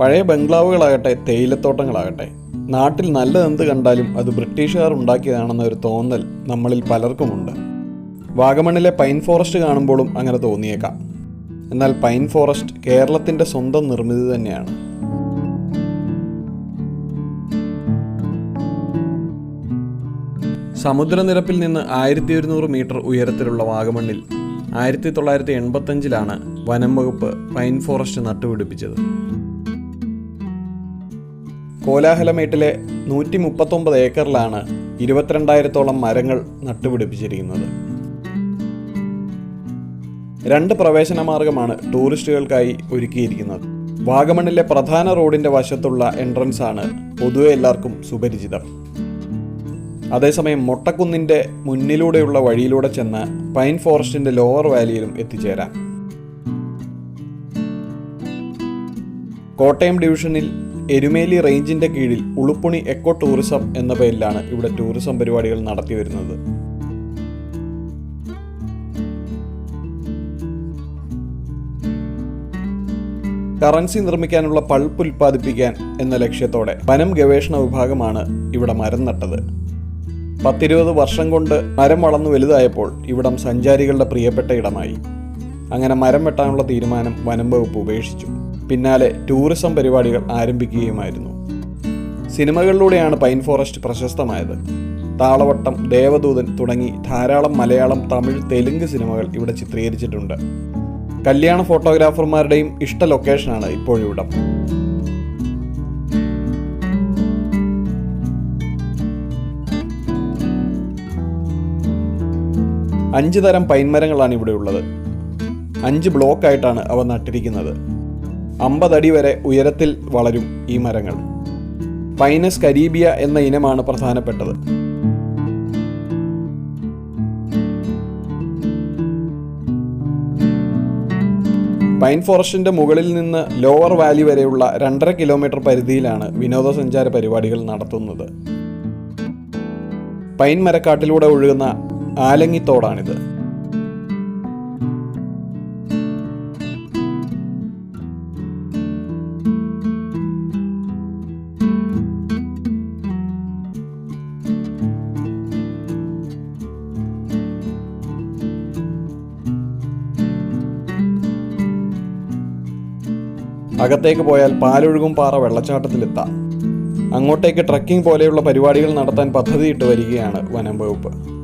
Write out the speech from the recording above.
പഴയ ബംഗ്ലാവുകളാകട്ടെ തേയിലത്തോട്ടങ്ങളാകട്ടെ നാട്ടിൽ നല്ലതെന്ത് കണ്ടാലും അത് ബ്രിട്ടീഷുകാർ ഉണ്ടാക്കിയതാണെന്ന ഒരു തോന്നൽ നമ്മളിൽ പലർക്കുമുണ്ട്. വാഗമണിലെ പൈൻ ഫോറസ്റ്റ് കാണുമ്പോഴും അങ്ങനെ തോന്നിയേക്കാം. എന്നാൽ പൈൻ ഫോറസ്റ്റ് കേരളത്തിന്റെ സ്വന്തം നിർമ്മിതി തന്നെയാണ്. സമുദ്രനിരപ്പിൽ നിന്ന് ആയിരത്തി ഒരുന്നൂറ് മീറ്റർ ഉയരത്തിലുള്ള വാഗമണ്ണിൽ ആയിരത്തി തൊള്ളായിരത്തി എൺപത്തഞ്ചിലാണ് വനം വകുപ്പ് പൈൻ ഫോറസ്റ്റ് നട്ടുപിടിപ്പിച്ചത്. കോലാഹലമേട്ടിലെ നൂറ്റി മുപ്പത്തൊമ്പത് ഏക്കറിലാണ് ഇരുപത്തിരണ്ടായിരത്തോളം മരങ്ങൾ നട്ടുപിടിപ്പിച്ചിരിക്കുന്നത്. രണ്ട് പ്രവേശന മാർഗമാണ് ടൂറിസ്റ്റുകൾക്കായി ഒരുക്കിയിരിക്കുന്നത്. വാഗമണിലെ പ്രധാന റോഡിന്റെ വശത്തുള്ള എൻട്രൻസ് ആണ് പൊതുവെ എല്ലാവർക്കും സുപരിചിതം. അതേസമയം മൊട്ടക്കുന്നിന്റെ മുന്നിലൂടെയുള്ള വഴിയിലൂടെ ചെന്ന് പൈൻ ഫോറസ്റ്റിന്റെ ലോവർ വാലിയിലും എത്തിച്ചേരാം. കോട്ടയം ഡിവിഷനിൽ എരുമേലി റേഞ്ചിന്റെ കീഴിൽ ഉളുപ്പുണി എക്കോ ടൂറിസം എന്ന പേരിലാണ് ഇവിടെ ടൂറിസം പരിപാടികൾ നടത്തി വരുന്നത്. കറൻസി നിർമ്മിക്കാനുള്ള പൾപ്പ് ഉൽപ്പാദിപ്പിക്കാൻ എന്ന ലക്ഷ്യത്തോടെ വനം ഗവേഷണ വിഭാഗമാണ് ഇവിടെ മരം നട്ടത്. പത്തിരുപത് വർഷം കൊണ്ട് മരം വളർന്നു വലുതായപ്പോൾ ഇവിടം സഞ്ചാരികളുടെ പ്രിയപ്പെട്ട ഇടമായി. അങ്ങനെ മരം വെട്ടാനുള്ള തീരുമാനം വനം വകുപ്പ് ഉപേക്ഷിച്ചു. പിന്നാലെ ടൂറിസം പരിപാടികൾ ആരംഭിക്കുകയുമായിരുന്നു. സിനിമകളിലൂടെയാണ് പൈൻ ഫോറസ്റ്റ് പ്രശസ്തമായത്. താളവട്ടം ദേവദൂതൻ തുടങ്ങി ധാരാളം മലയാളം തമിഴ് തെലുങ്ക് സിനിമകൾ ഇവിടെ ചിത്രീകരിച്ചിട്ടുണ്ട്. കല്യാണ ഫോട്ടോഗ്രാഫർമാരുടെയും ഇഷ്ട ലൊക്കേഷനാണ് ഇപ്പോഴിവിടം. അഞ്ച് തരം പൈൻമരങ്ങളാണ് ഇവിടെ ഉള്ളത്. അഞ്ച് ബ്ലോക്കായിട്ടാണ് അവ നട്ടിരിക്കുന്നത്. അമ്പതടി വരെ ഉയരത്തിൽ വളരും ഈ മരങ്ങൾ. പൈനസ് കരീബിയ എന്ന ഇനമാണ് പ്രധാനപ്പെട്ടത്. പൈൻ ഫോറസ്റ്റിന്റെ മുകളിൽ നിന്ന് ലോവർ വാലി വരെയുള്ള രണ്ടര കിലോമീറ്റർ പരിധിയിലാണ് വിനോദസഞ്ചാര പരിപാടികൾ നടത്തുന്നത്. പൈൻ മരക്കാട്ടിലൂടെ ഒഴുകുന്ന ആലങ്ങിത്തോടാണിത് അകത്തേക്ക് പോയാൽ പാലൊഴുകും പാറ വെള്ളച്ചാട്ടത്തിലെത്താം. അങ്ങോട്ടേക്ക് ട്രക്കിംഗ് പോലെയുള്ള പരിപാടികൾ നടത്താൻ പദ്ധതിയിട്ട് വരികയാണ് വനം വകുപ്പ്.